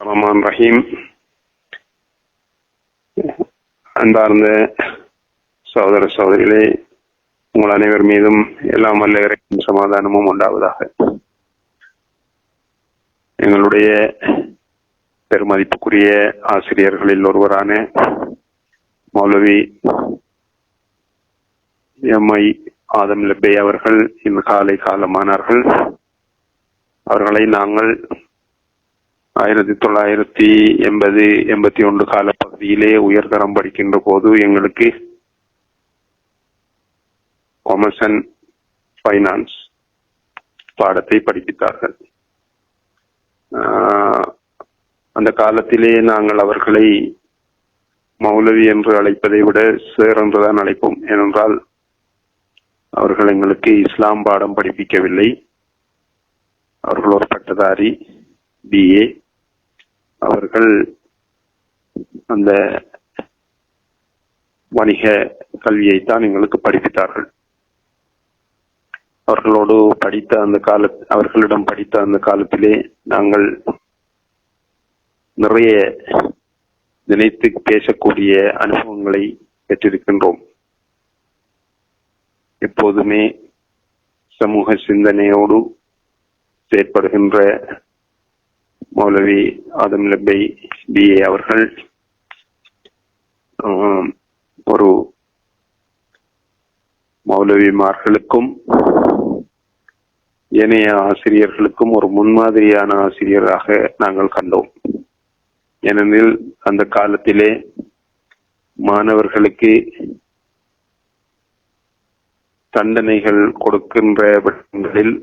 ரஹ்மான் ரஹீம் அன்பார்ந்த சகோதர சகோதரிகளே உங்கள் அனைவர் மீதும் எல்லாம் வல்ல இறைக்கும் சமாதானமும் உண்டாவதாக எங்களுடைய பெருமதிப்புக்குரிய ஆசிரியர்களில் ஒருவரான மௌலவி எம்ஐ ஆதம் லெப்பே அவர்கள் இன்று காலை காலமானார்கள் அவர்களை நாங்கள் ஆயிரத்தி தொள்ளாயிரத்தி எண்பது எண்பத்தி ஒன்று கால பகுதியிலே உயர்தரம் படிக்கின்ற போது எங்களுக்கு காமர்ஸ் அண்ட் ஃபைனான்ஸ் பாடத்தை படிப்பித்தார்கள். ஆஹ், அந்த காலத்திலே நாங்கள் அவர்களை மௌலவி என்று அழைப்பதை விட சேர் என்றுதான் அழைப்போம். ஏனென்றால் அவர்கள் எங்களுக்கு இஸ்லாம் பாடம் படிப்பிக்கவில்லை. அவர்கள் ஒரு பட்டதாரி பிஏ அவர்கள் அந்த வணிக கல்வியைத்தான் எங்களுக்கு படிப்பித்தார்கள். அவர்களோடு படித்த அந்த கால அவர்களிடம் படித்த அந்த காலத்திலே நாங்கள் நிறைய நினைத்து பேசக்கூடிய அனுபவங்களை பெற்றிருக்கின்றோம். எப்போதுமே சமூக சிந்தனையோடு செயற்படுகின்ற மௌலவி ஆதம் லப்பை பிஏ அவர்கள் ஒரு மௌலவிமார்களுக்கும் ஏனைய ஆசிரியர்களுக்கும் ஒரு முன்மாதிரியான ஆசிரியராக நாங்கள் கண்டோம். ஏனெனில் அந்த காலத்திலே மாணவர்களுக்கு தண்டனைகள் கொடுக்கின்ற இடங்களில்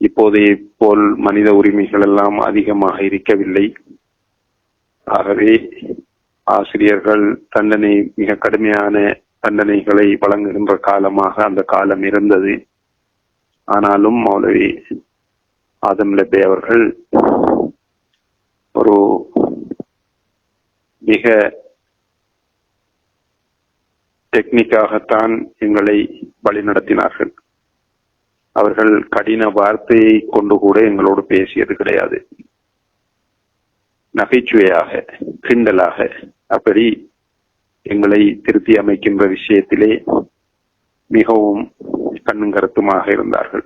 இப்போதே போல் மனித உரிமைகள் எல்லாம் அதிகமாக இருக்கவில்லை. ஆகவே ஆசிரியர்கள் தண்டனை மிக கடுமையான தண்டனைகளை வழங்குகின்ற காலமாக அந்த காலம் இருந்தது. ஆனாலும் மௌலவி ஆதம் லெப்பே அவர்கள் ஒரு மிக டெக்னிக்காகத்தான் எங்களை வழிநடத்தினார்கள். அவர்கள் கடின வார்த்தையை கொண்டு கூட எங்களோடு பேசியது கிடையாது. நகைச்சுவையாக கிண்டலாக அப்படி எங்களை திருத்தி அமைக்கின்ற விஷயத்திலே மிகவும் கண்ணும் கருத்துமாக இருந்தார்கள்.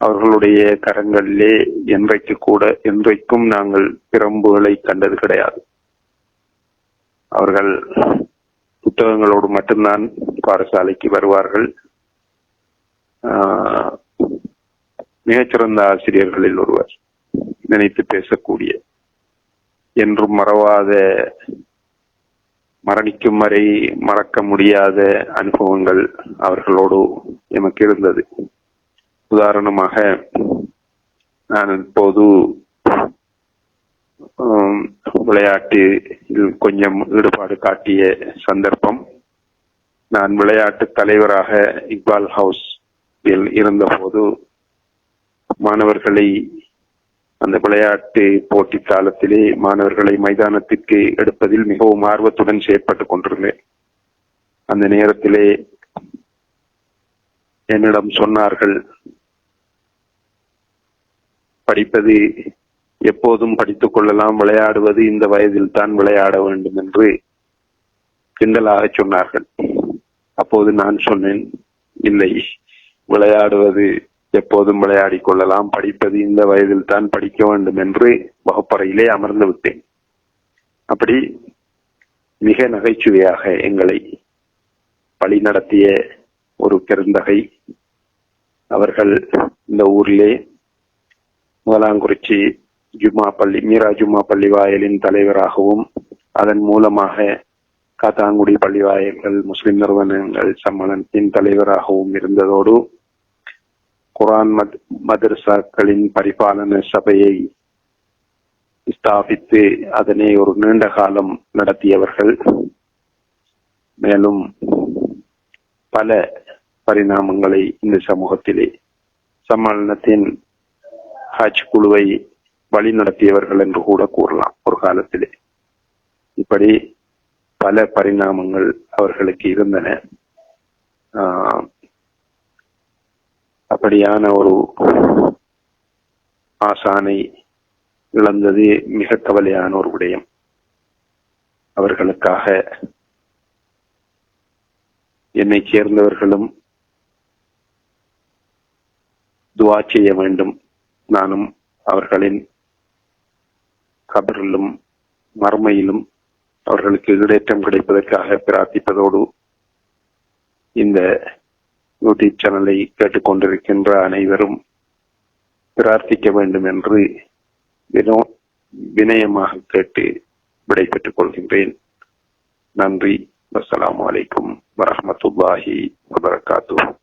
அவர்களுடைய கரங்களிலே என்றைக்கு கூட என்றைக்கும் நாங்கள் பிரம்புகளை கண்டது கிடையாது. அவர்கள் புத்தகங்களோடு மட்டும்தான் பாடசாலைக்கு வருவார்கள். ஆஹ், மிகச்சிறந்த ஆசிரியர்களில் ஒருவர் நினைத்து பேசக்கூடிய என்றும் மறவாத மரணிக்கும் வரை மறக்க முடியாத அனுபவங்கள் அவர்களோடு எமக்கு இருந்தது. உதாரணமாக நான் இப்போது விளையாட்டில் கொஞ்சம் ஈடுபாடு காட்டிய சந்தர்ப்பம். நான் விளையாட்டு தலைவராக இக்பால் ஹவுஸ் இருந்தபோது மாணவர்களை அந்த விளையாட்டு போட்டி காலத்திலே மாணவர்களை மைதானத்திற்கு எடுப்பதில் மிகவும் ஆர்வத்துடன் செயற்பட்டுக் கொண்டிருந்தேன். அந்த நேரத்திலே என்னிடம் சொன்னார்கள் படிப்பது எப்போதும் படித்துக் கொள்ளலாம் விளையாடுவது இந்த வயதில் தான் விளையாட வேண்டும் என்று கிண்டலாக சொன்னார்கள். அப்போது நான் சொன்னேன் இல்லை விளையாடுவது எப்போதும் விளையாடி கொள்ளலாம் படிப்பது இந்த வயதில் தான் படிக்க வேண்டும் என்று வகுப்பறையிலே அமர்ந்து விட்டேன். அப்படி மிக நகைச்சுவையாக எங்களை வழி நடத்திய ஒரு பெருந்தகை அவர்கள் இந்த ஊரிலே முதலாங்குறிச்சி ஜும்மா பள்ளி மீரா ஜும்மா பள்ளி வாயலின் தலைவராகவும் அதன் மூலமாக காத்தாங்குடி பள்ளிவாயல்கள் முஸ்லிம் நிறுவனங்கள் சம்மேளனத்தின் தலைவராகவும் இருந்ததோடு குரான் மதரசாக்களின் பரிபாலன சபையை ஸ்தாபித்து அதனை ஒரு நீண்ட காலம் நடத்தியவர்கள். மேலும் பல பரிணாமங்களை இந்த சமூகத்திலே சம்மேளனத்தின் ஹஜ் குழுவை வழி நடத்தியவர்கள் என்று கூட கூறலாம் ஒரு காலத்திலே. இப்படி பல பரிணாமங்கள் அவர்களுக்கு இருந்தன. ஆஹ், அப்படியான ஒரு ஆசானை இழந்தது மிக கவலையான ஒரு விடயம். அவர்களுக்காக என்னை சேர்ந்தவர்களும் துவா செய்ய வேண்டும். நானும் அவர்களின் கபரிலும் மறுமையிலும் அவர்களுக்கு ஈடேற்றம் கிடைப்பதற்காக பிரார்த்திப்பதோடு இந்த யூடியூப் சேனலை கேட்டுக்கொண்டிருக்கின்ற அனைவரும் பிரார்த்திக்க வேண்டும் என்று வினோ வினயமாக கேட்டு விடைபெற்றுக் கொள்கின்றேன். நன்றி. அஸ்ஸலாமு அலைக்கும் வரமத்துல்லாஹி வபரகாத்துஹு.